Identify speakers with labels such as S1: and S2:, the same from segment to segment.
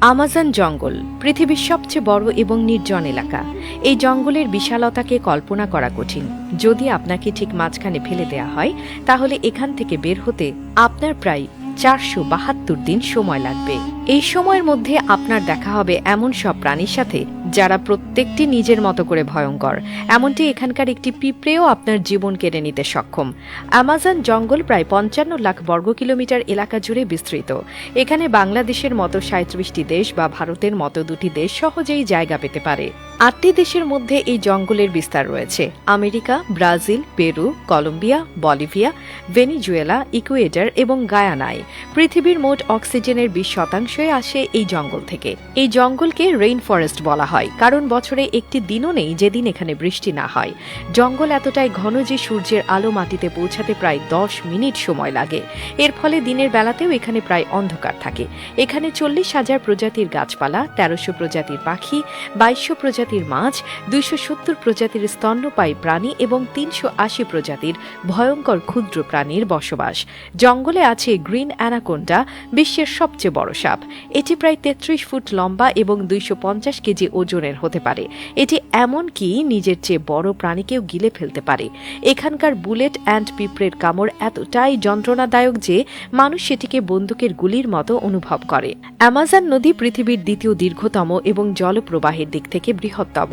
S1: Amazon জঙ্গল, পৃথিবীর সবচেয়ে বড় এবং নির্জন এলাকা। এই জঙ্গলের বিশালতাকে কল্পনা করা কঠিন। যদি আপনাকে ঠিক মাঝখানে ফেলে দেয়া হয়, তাহলে এখান থেকে বের হতে আপনার প্রায় চারশো বাহাত্তর দিন সময় লাগবে। এই সময়ের মধ্যে আপনার দেখা হবে এমন সব প্রাণীর সাথে যারা প্রত্যেকটি নিজের মতো করে ভয়ঙ্কর। এমনটি এখানকার একটি পিঁপড়েও আপনার জীবন কেড়ে নিতে সক্ষম। অ্যামাজন জঙ্গল প্রায় পঞ্চান্ন লাখ বর্গ কিলোমিটার এলাকা জুড়ে বিস্তৃত। এখানে বাংলাদেশের মতো সাঁত্রিশটি দেশ বা ভারতের মতো দুটি দেশ সহজেই জায়গা পেতে পারে। আটটি দেশের মধ্যে এই জঙ্গলের বিস্তার রয়েছে। America, Brazil, Peru, Colombia, Bolivia, Venezuela, Ecuador এবং গায়ানায়। পৃথিবীর মোট অক্সিজেনের বিশ শতাংশই আসে এই জঙ্গল থেকে। এই জঙ্গলকে রেইন ফরেস্ট বলা হয়, কারণ বছরে একটি দিনও নেই যেদিন এখানে বৃষ্টি না হয়। জঙ্গল এতটাই ঘন যে সূর্যের আলো মাটিতে পৌঁছাতে প্রায় দশ মিনিট সময় লাগে। এর ফলে দিনের বেলাতেও এখানে প্রায় অন্ধকার থাকে। এখানে চল্লিশ হাজার প্রজাতির গাছপালা, তেরোশো প্রজাতির পাখি, বাইশশো প্রজাতির মাছ, দুইশো সত্তর প্রজাতির স্তন্যপায়ী প্রাণী এবং তিনশো আশি প্রজাতির ভয়ঙ্কর ক্ষুদ্র প্রাণীর বসবাস। জঙ্গলে আছে গ্রিন অ্যানাকোন্ডা বিশ্বের সবচেয়ে বড় সাপ। এটি প্রায় তেত্রিশ ফুট লম্বা এবং দুইশো পঞ্চাশ কেজি ওজনের হতে পারে। এটি এমনকি নিজের চেয়ে বড় প্রাণীকেও গিলে ফেলতে পারে। এখানকার বুলেট অ্যান্ড পিঁপড়ের কামড় এতটাই যন্ত্রণাদায়ক যে মানুষ সেটিকে বন্দুকের গুলির মতো অনুভব করে। অ্যামাজন নদী পৃথিবীর দ্বিতীয় দীর্ঘতম এবং জলপ্রবাহের দিক থেকে বৃহত্তম।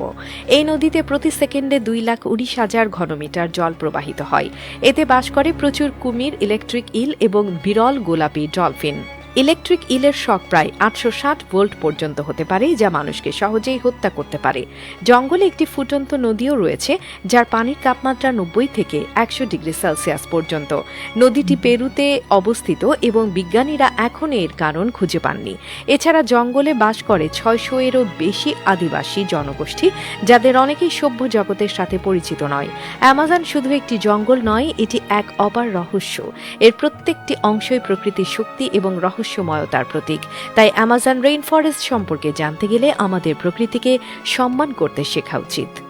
S1: এই নদীতে প্রতি সেকেন্ডে দুই লাখ উনিশ হাজার ঘনমিটার জল প্রবাহিত হয়। এতে বাস করে প্রচুর কুমির, ইলেকট্রিক ইল এবং বিরল গোলাপি ডলফিন। ইলেকট্রিক ইলের শক প্রায় আটশো ষাট ভোল্ট পর্যন্ত হতে পারে, যা মানুষকে সহজেই হত্যা করতে পারে। জঙ্গলে একটি ফুটন্ত নদীও রয়েছে, যার পানির তাপমাত্রা নব্বই থেকে একশো ডিগ্রি সেলসিয়াস পর্যন্ত। নদীটি পেরুতে অবস্থিত এবং বিজ্ঞানীরা এখন এর কারণ খুঁজে পাননি। এছাড়া জঙ্গলে বাস করে ছয়শো এরও বেশি আদিবাসী জনগোষ্ঠী, যাদের অনেকেই সভ্য জগতের সাথে পরিচিত নয়। অ্যামাজন শুধু একটি জঙ্গল নয়, এটি এক অপার রহস্য। এর প্রত্যেকটি অংশই প্রকৃতির শক্তি এবং রহস্যময়তার প্রতীক। তাই অ্যামাজন রেইন ফরেস্ট সম্পর্কে জানতে গেলে আমাদের প্রকৃতিকে সম্মান করতে শেখা উচিত।